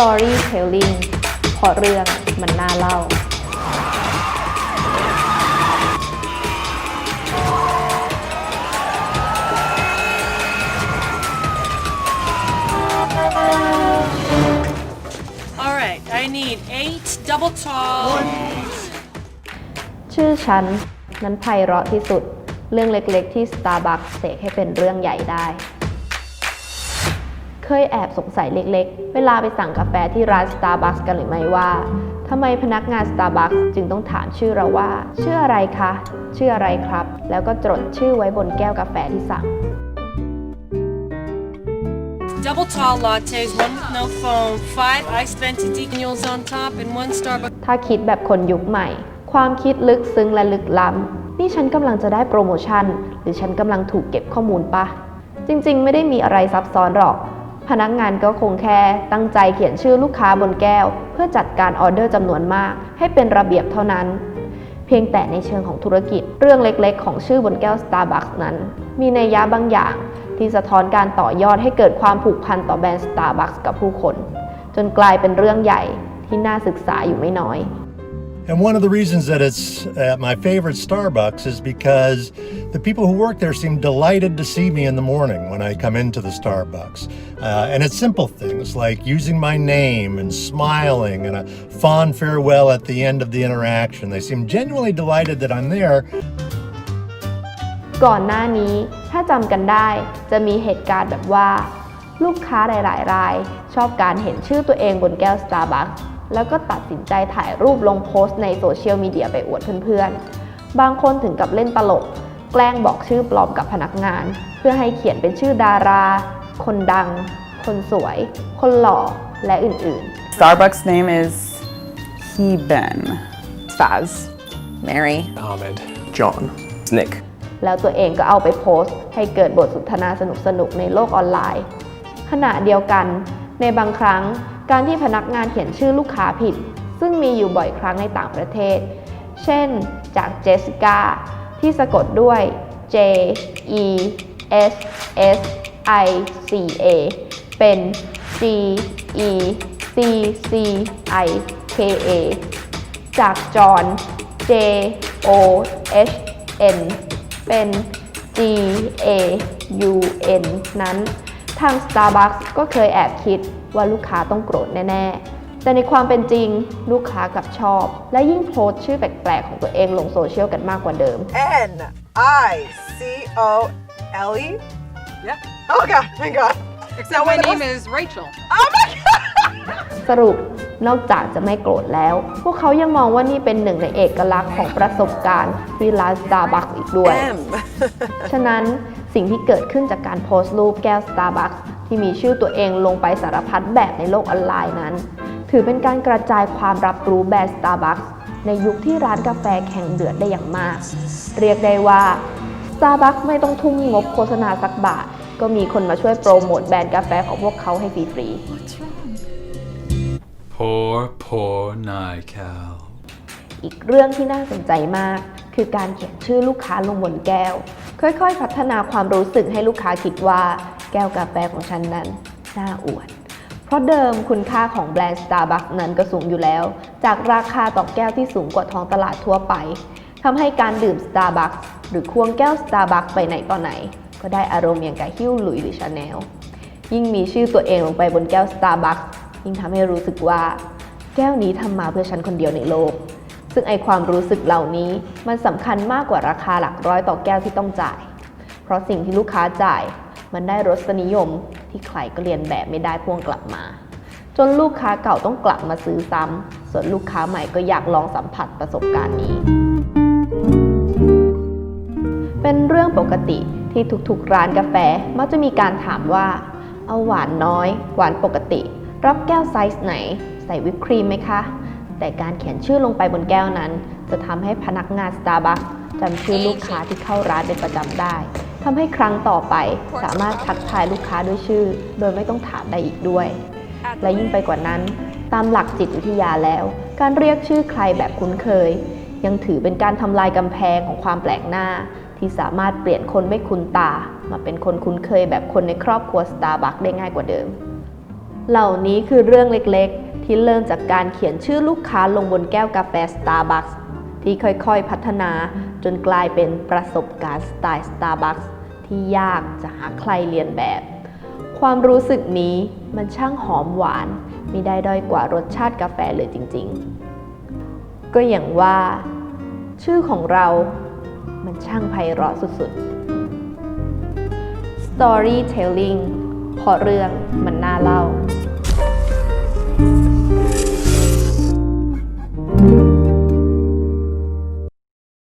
storytelling เพราะเรื่องมันน่าเล่า All right, I need eight double tall. ชื่อฉันนั้นไพเราะที่สุด เรื่องเล็กๆที่ Starbucks เสกให้เป็นเรื่องใหญ่ได้ เคยแอบสงสัยเล็กๆ เวลาไปสั่งกาแฟที่ร้าน Starbucks กันหรือไม่ว่าทำไมพนักงาน Starbucks จึงต้องถามชื่อเราว่า ชื่ออะไรคะ ชื่ออะไรครับ แล้วก็จดชื่อไว้บนแก้วกาแฟที่สั่ง Double tall lattes, one with no foam, five iced venti decaniols on top, and one Starbucks ถ้าคิดแบบคนยุคใหม่ ความคิดลึกซึ้งและลึกล้ำ นี่ฉันกำลังจะได้โปรโมชั่น หรือฉันกำลังถูกเก็บข้อมูลปะ จริงๆ ไม่ได้มีอะไรซับซ้อนหรอก พนักงานก็คงแค่ตั้งใจเขียนชื่อลูกค้าบนแก้ว เพื่อจัดการออเดอร์จำนวนมาก ให้เป็นระเบียบเท่านั้น เพียงแต่ในเชิงของธุรกิจ เรื่องเล็กๆ ของชื่อบนแก้ว Starbucks นั้น มีในยะบางอย่าง ที่สะท้อนการต่อยอดให้เกิดความผูกพันต่อแบรนด์ Starbucks กับผู้คน จนกลายเป็นเรื่องใหญ่ที่น่าศึกษาอยู่ไม่น้อย And one of the reasons that it's uh, my favorite Starbucks is because the people who work there seem delighted to see me in the morning when I come into the Starbucks. Uh, and it's simple things like using my name and smiling and a fond farewell at the end of the interaction. They seem genuinely delighted that I'm there ก่อนหน้านี้ถ้าจำกันได้จะมีเหตุการณ์แบบว่า ลูกค้าหลายๆราย ชอบการเห็นชื่อตัวเองบนแก้ว Starbucks แล้วก็ตัดสินใจถ่ายรูปลงโพสต์ในโซเชียลมีเดียไปอวดเพื่อนๆ บางคนถึงกับเล่นตลก แกล้งบอกชื่อปลอมกับพนักงาน เพื่อให้เขียนเป็นชื่อดารา คนดัง คนสวย คนหล่อ และอื่นๆ Starbucks name is Heben. Faz, Mary, Ahmed, John, Nick. แล้วตัวเองก็เอาไปโพสต์ ให้เกิดบทสนทนาสนุกๆในโลกออนไลน์ ขณะเดียวกัน ในบางครั้งการที่พนักงานเขียนชื่อลูกค้าผิด ซึ่งมีอยู่บ่อยครั้งในต่างประเทศ เช่น จากเจสสิก้า ที่สะกดด้วย J E S S I C A เป็น G E C C I K A จากจอห์น J O H N เป็น G A U N นั้น ทาง Starbucks ก็เคยแอบคิดว่าลูกค้าต้องโกรธแน่ ๆ แต่ในความเป็นจริงลูกค้ากลับชอบ และยิ่งโพสต์ชื่อแปลกๆของตัวเองลงโซเชียลกันมากกว่าเดิม N I C O L E. Yeah. Oh God, my God. Except my name is Rachel. Oh my God. สรุปนอกจากจะไม่โกรธแล้ว พวกเขายังมองว่านี่เป็นหนึ่งในเอกลักษณ์ของประสบการณ์ที่ร้าน Starbucks อีกด้วย M. ฉะนั้นสิ่งที่เกิดขึ้นจากการโพสต์รูปแก้ว Starbucks ที่มีชื่อตัวเองลงไปสารพัดแบบในโลกออนไลน์นั้น ถือเป็นการกระจายความรับรู้แบรนด์ Starbucks ในยุคที่ร้านกาแฟแข่งเดือดได้อย่างมาก เรียกได้ว่า Starbucks ไม่ต้องทุ่มงบโฆษณาสักบาท ก็มีคนมาช่วยโปรโมทแบรนด์กาแฟของพวกเขาให้ฟรีๆ Poor, poor Nical. อีกเรื่องที่น่าสนใจมาก คือการเขียนชื่อลูกค้าลงบนแก้ว ค่อยๆ พัฒนาความรู้สึกให้ลูกค้าคิดว่า แก้วกาแฟของฉันนั้นน่าอวด เพราะเดิมคุณค่าของแบรนด์ Starbucks นั้นก็สูงอยู่แล้ว จากราคาต่อแก้วที่สูงกว่าท้องตลาดทั่วไปทำให้การดื่ม Starbucks หรือควงแก้ว Starbucks ไปไหนต่อไหน ก็ได้อารมณ์อย่างกับฮิ้วหลุยหรือชาแนลยิ่งมีชื่อตัวเองลงไปบนแก้ว Starbucks ยิ่งทำให้รู้สึกว่า แก้วนี้ทำมาเพื่อฉันคนเดียวในโลก ซึ่งไอความรู้สึกเหล่านี้มันสำคัญมากกว่าราคาหลักร้อยต่อแก้วที่ต้องจ่าย เพราะสิ่งที่ลูกค้าจ่าย มันได้รสนิยมที่ใครก็เรียนแบบไม่ได้พ่วงกลับมา จนลูกค้าเก่าต้องกลับมาซื้อซ้ำส่วนลูกค้าใหม่ก็อยากลองสัมผัสประสบการณ์นี้ เป็นเรื่องปกติที่ทุกๆร้านกาแฟมักจะมีการถามว่า เอาหวานน้อย หวานปกติ รับแก้วไซส์ไหน ใส่วิปครีมไหมคะ แต่การเขียนชื่อลงไปบนแก้วนั้น จะทำให้พนักงาน Starbucks จำชื่อลูกค้าที่เข้าร้านเป็นประจำได้ ทำให้ครั้งต่อไปสามารถทักทายลูกค้าด้วยชื่อ โดยไม่ต้องถามได้อีกด้วย และยิ่งไปกว่านั้น ตามหลักจิตวิทยาแล้ว การเรียกชื่อใครแบบคุ้นเคย ยังถือเป็นการทำลายกำแพงของความแปลกหน้า ที่สามารถเปลี่ยนคนไม่คุ้นตา มาเป็นคนคุ้นเคยแบบคนในครอบครัว Starbucks ได้ง่ายกว่าเดิม เหล่านี้คือเรื่องเล็กๆ ที่เริ่มจากการเขียนชื่อลูกค้าลงบนแก้วกาแฟ Starbucks ที่ค่อยๆพัฒนาจนกลายเป็นประสบการณ์สไตล์ Starbucks ที่ยากจะหาใครเรียนแบบ ความรู้สึกนี้มันช่างหอมหวานไม่ได้ด้อยกว่ารสชาติกาแฟเลยจริงๆ ก็อย่างว่า ชื่อของเรามันช่างไพเราะสุดๆ Storytelling เพราะเรื่องมันน่าเล่า